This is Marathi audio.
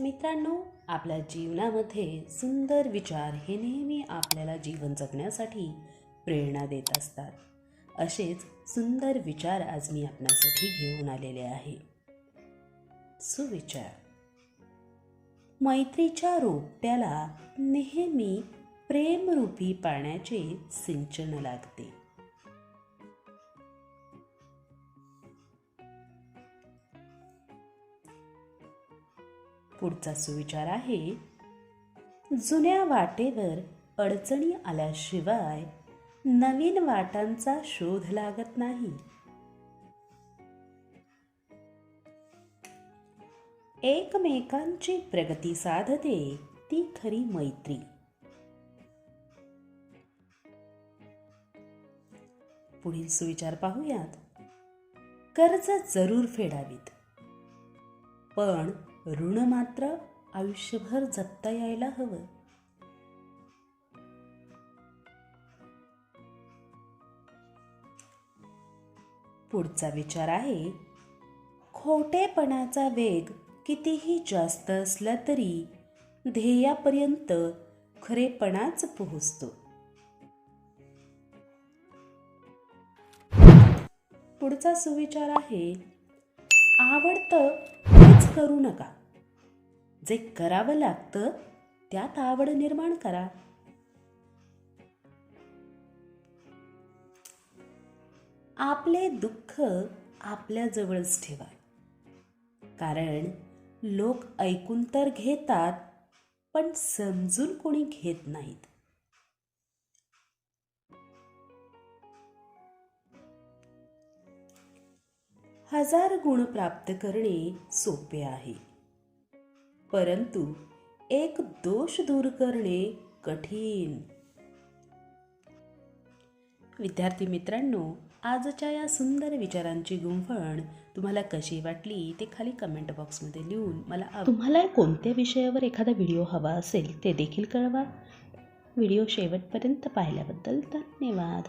मित्रांनो आपल्या जीवनामध्ये सुंदर विचार हे नेहमी आपल्याला जीवन जगण्यासाठी प्रेरणा देत असतात. असेच सुंदर विचार आज मी आपणासाठी घेऊन आलेले आहे. सुविचार. मैत्रीच्या रोपट्याला नेहमी प्रेमरूपी पाण्याचे सिंचन लागते. पुढचा सुविचार आहे. जुन्या वाटेवर अडचणी आल्याशिवाय नवीन वाटांचा शोध लागत नाही. एकमेकांची प्रगती साधते ती खरी मैत्री. पुढील सुविचार पाहूयात. कर्ज जरूर फेडावीत. पण ऋण मात्र आयुष्यभर जपता यायला हवं. पुढचा विचार आहे खोटेपणाचा वेग कितीही जास्त असला तरी ध्येयापर्यंत खरेपणाच पोहोचतो. पुढचा सुविचार आहे आवडतं काहीच करू नका. जे करावं लागतं त्यात आवड निर्माण करा. आपले दुःख आपल्याजवळच ठेवा. कारण लोक ऐकून तर घेतात पण समजून कोणी घेत नाहीत. हजार गुण प्राप्त करणे सोपे आहे. परंतु एक दोष दूर करणे कठीण. विद्यार्थी मित्रांनो आजच्या या सुंदर विचारांची गुंफण तुम्हाला कशी वाटली ते खाली कमेंट बॉक्समध्ये लिहून मला तुम्हाला कोणत्या विषयावर एखादा व्हिडिओ हवा असेल ते देखील कळवा. व्हिडिओ शेवटपर्यंत पाहिल्याबद्दल धन्यवाद.